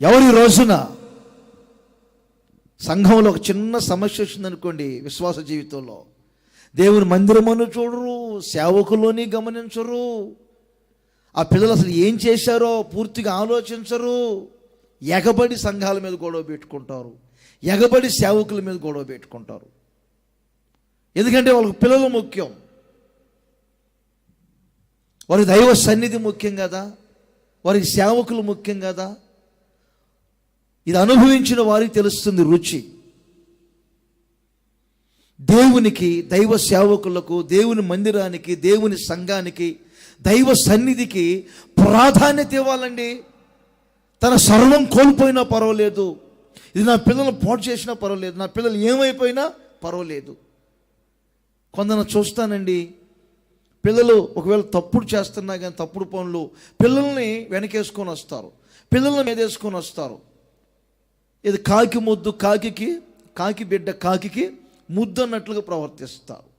ఎవరి రోజున సంఘంలో ఒక చిన్న సమస్య వచ్చిందనుకోండి విశ్వాస జీవితంలో. దేవుని మందిరమును చూడరు సేవకులోని గమనించరు. ఆ పిల్లలు అసలు ఏం చేశారో పూర్తిగా ఆలోచించరు. ఎగబడి సంఘాల మీద గొడవ పెట్టుకుంటారు. ఎగబడి సేవకుల మీద గొడవ పెట్టుకుంటారు. ఎందుకంటే వాళ్ళకి పిల్లలు ముఖ్యం. వారికి దైవ సన్నిధి ముఖ్యం కదా. వారికి సేవకులు ముఖ్యం కదా. ఇది అనుభవించిన వారికి తెలుస్తుంది రుచి. దేవునికి దైవ సేవకులకు దేవుని మందిరానికి దేవుని సంఘానికి దైవ సన్నిధికి ప్రాధాన్యత ఇవ్వాలండి. తన సర్వం కోల్పోయినా పర్వాలేదు. ఇది నా పిల్లలు పాటు చేసినా పర్వాలేదు. నా పిల్లలు ఏమైపోయినా పర్వాలేదు. కొందరు చూస్తానండి పిల్లలు ఒకవేళ తప్పుడు చేస్తున్నా కానీ తప్పుడు పనులు పిల్లల్ని వెనకేసుకొని వస్తారు. పిల్లల్ని మీదేసుకొని వస్తారు. ఇది కాకి ముద్దు కాకికి కాకి బిడ్డ కాకికి ముద్దు అన్నట్లుగా ప్రవర్తిస్తారు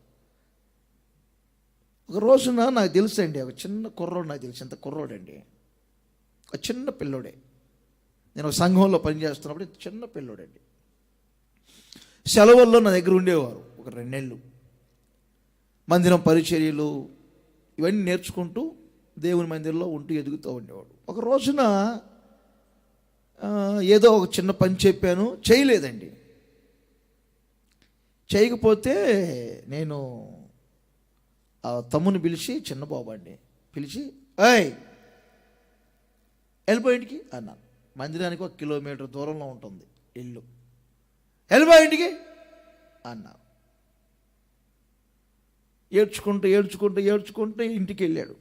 ఒక రోజున నాకు తెలుసండి ఒక చిన్న కుర్రోడు నాకు తెలుసు ఎంత కుర్రోడండి. ఒక చిన్న పిల్లోడే. నేను ఒక సంఘంలో పనిచేస్తున్నప్పుడు చిన్న పిల్లోడండి. సెలవుల్లో నా దగ్గర ఉండేవారు ఒక రెండేళ్ళు. మందిరం పరిచర్యలు ఇవన్నీ నేర్చుకుంటూ దేవుని మందిరంలో ఉంటూ ఎదుగుతూ ఉండేవాడు. ఒక రోజున ఏదో ఒక చిన్న పని చెప్పాను చేయలేదండి. చేయకపోతే నేను ఆ తమ్ముని పిలిచి చిన్న బాబు అండి పిలిచి ఏయ్ వెళ్ళిపోయింటికి అన్నాను. మందిరానికి ఒక కిలోమీటర్ దూరంలో ఉంటుంది ఇల్లు. వెళ్ళిపోయింటికి అన్నాను. ఏడ్చుకుంటూ ఏడ్చుకుంటూ ఏడ్చుకుంటూ ఇంటికి వెళ్ళాడు.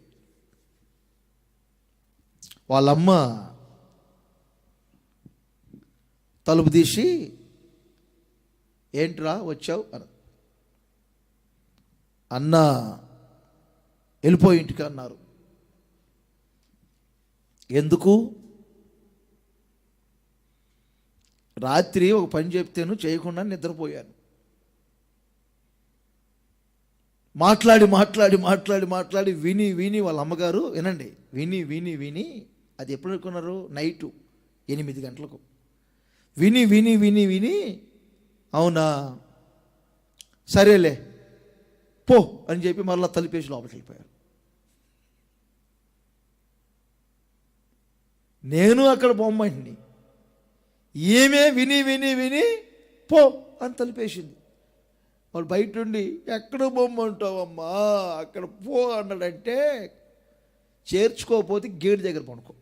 వాళ్ళమ్మ తలుపు తీసి ఏంట్రా వచ్చావు? అని అన్న వెళ్ళిపోయి ఇంటికి అన్నారు. ఎందుకు? రాత్రి ఒక పని చెప్తేను చేయకుండా నిద్రపోయాను. మాట్లాడి మాట్లాడి మాట్లాడి మాట్లాడి విని విని వాళ్ళ అమ్మగారు వినండి విని విని విని అది ఎప్పుడు అనుకున్నారు? నైటు ఎనిమిది గంటలకు. విని విని విని విని. అవునా? సరేలే. పో అని చెప్పి మరలా తలిపేసి లోపలికి వెళ్ళిపోయారు. నేను అక్కడ బొమ్మంటిని. ఏమే విని విని విని పో అని తలిపేసింది. వాళ్ళు బయట ఉండి ఎక్కడ బొమ్మంటావమ్మా? అక్కడ పో అన్నాడంటే చేర్చుకోకపోతే గేటు దగ్గర పడుకో.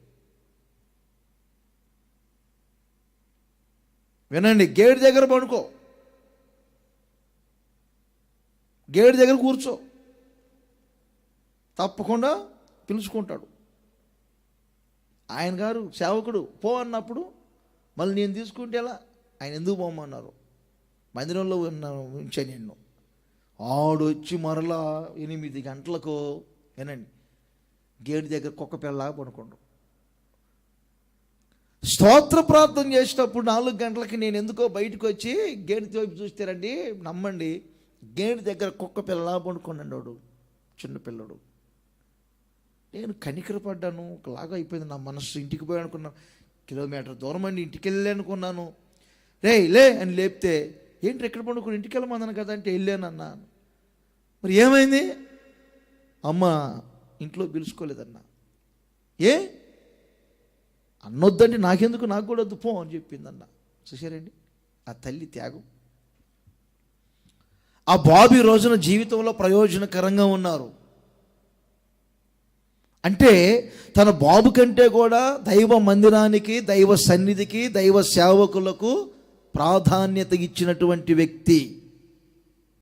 వినండి గేటు దగ్గర పడుకో. గేటు దగ్గర కూర్చో. తప్పకుండా పిలుచుకుంటాడు. ఆయన గారు సేవకుడు పో అన్నప్పుడు మళ్ళీ నేను తీసుకుంటే ఎలా? ఆయన ఎందుకు పోమన్నారు? మందిరంలో ఉన్న ఉంచా నిన్ను. ఆడొచ్చి మరలా ఎనిమిది గంటలకు వినండి గేటు దగ్గర కుక్క పిల్లలాగా పడుకుంటాం స్తోత్ర ప్రార్థన చేసేటప్పుడు నాలుగు గంటలకి నేను ఎందుకో బయటకు వచ్చి గేటు వైపు చూస్తారండి నమ్మండి. గేటు దగ్గర కుక్క పిల్లలా పండుకోండి వాడు చిన్న పిల్లడు. నేను కనికరపడ్డాను ఒకలాగా అయిపోయింది నా మనసు ఇంటికి పోయి అనుకున్నాను కిలోమీటర్ దూరం అండి ఇంటికి వెళ్ళి అనుకున్నాను. రే లే అని లేపితే ఏంటి ఎక్కడ పండుకుని ఇంటికి వెళ్ళమన్నాను కదా అంటే వెళ్ళాను మరి ఏమైంది? అమ్మ ఇంట్లో పిలుచుకోలేదన్నా. ఏ? అన్నొద్దండి నాకెందుకు? నాకు కూడా వద్దు పో అని చెప్పిందన్న. చూసారండి ఆ తల్లి త్యాగం. ఆ బాబు ఈ రోజున జీవితంలో ప్రయోజనకరంగా ఉన్నారు. అంటే తన బాబు కంటే కూడా దైవ మందిరానికి దైవ సన్నిధికి దైవ సేవకులకు ప్రాధాన్యత ఇచ్చినటువంటి వ్యక్తి.